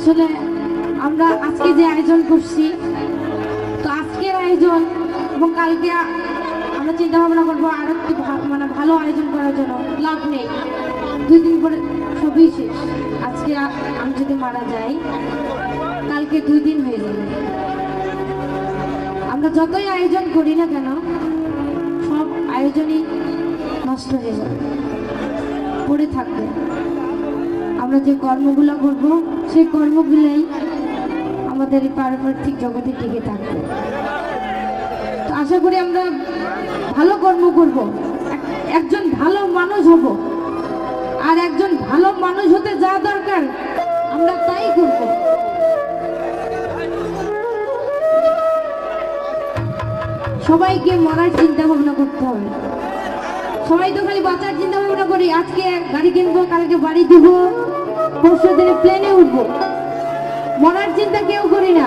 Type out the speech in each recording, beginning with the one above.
আসলে আমরা আজকে যে আয়োজন করছি, তো আজকের আয়োজন এবং কালকে আমরা চিন্তা ভাবনা করব আরও একটু মানে ভালো আয়োজন করার জন্য। লাভ নেই। দুই দিন পরে সবই শেষ। আজকে আমি যদি মারা যাই, কালকে দুই দিন হয়ে যাবে। আমরা যতই আয়োজন করি না কেন, সব আয়োজনই নষ্ট হয়ে যাবে। পড়ে থাকবে। আমরা যে কর্মগুলো করব সেই কর্মগুলোই আমাদের এই জগতে টিকে থাকবে। তো আশা করি আমরা ভালো কর্ম করব একজন ভালো মানুষ হব। আর একজন ভালো মানুষ হতে যা দরকার, আমরা তাই করব। সবাইকে মরার চিন্তা ভাবনা করতে হবে। সবাই তো খালি বাঁচার চিন্তা ভাবনা করি, আজকে গাড়ি কিনবো, কালকে বাড়ি দিব। পরশু দিনে প্লেনে উঠবো। মরার চিন্তা কেউ করি না।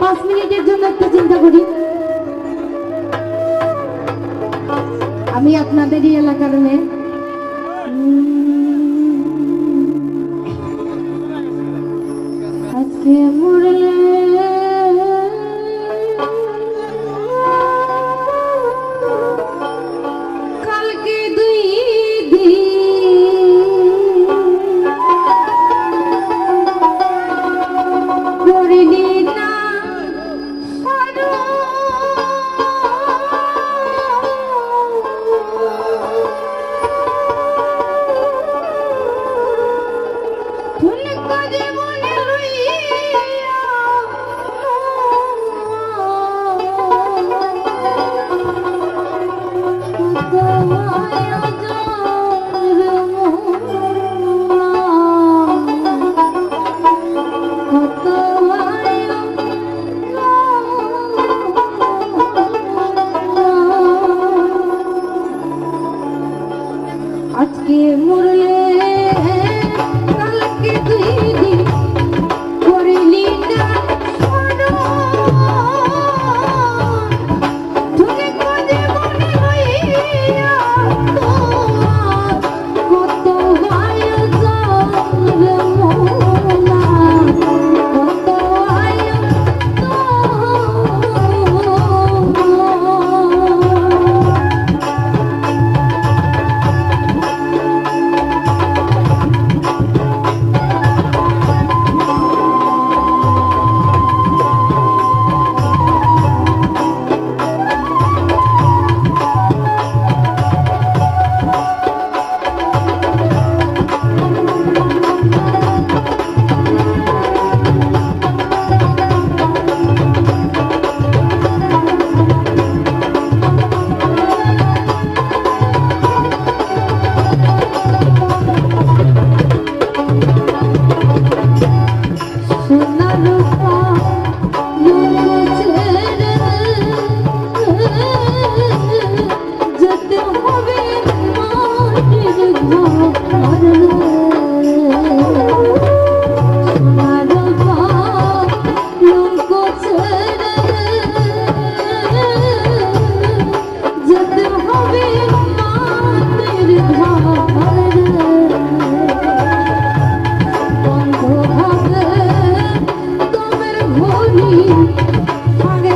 পাঁচ মিনিটের জন্য একটা চিন্তা করি। আমি আপনাদেরই এলাকার মেয়ে। আজকে মরে Thank.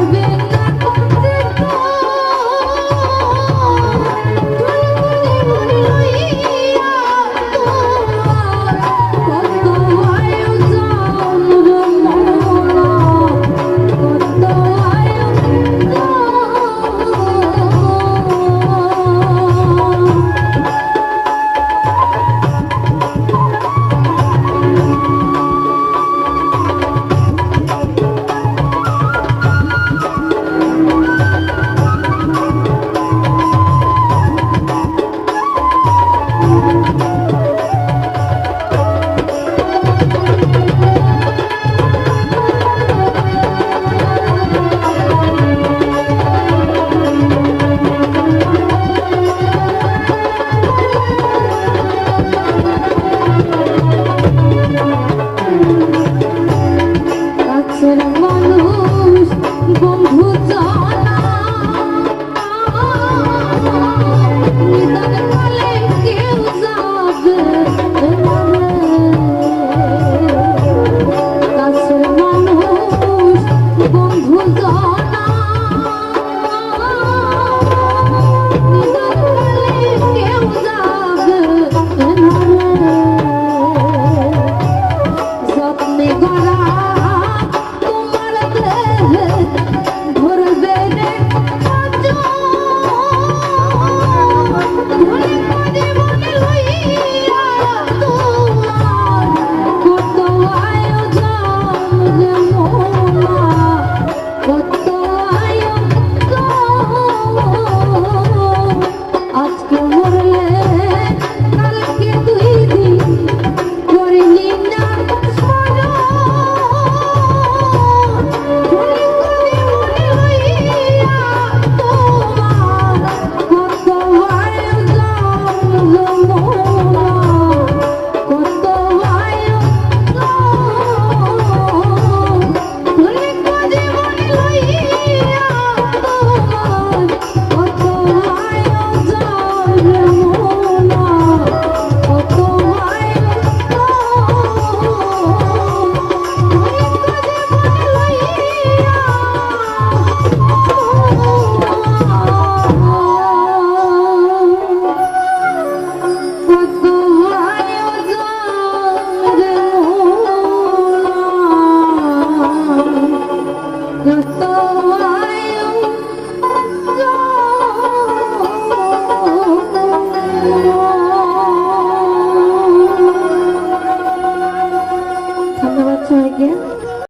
Oh.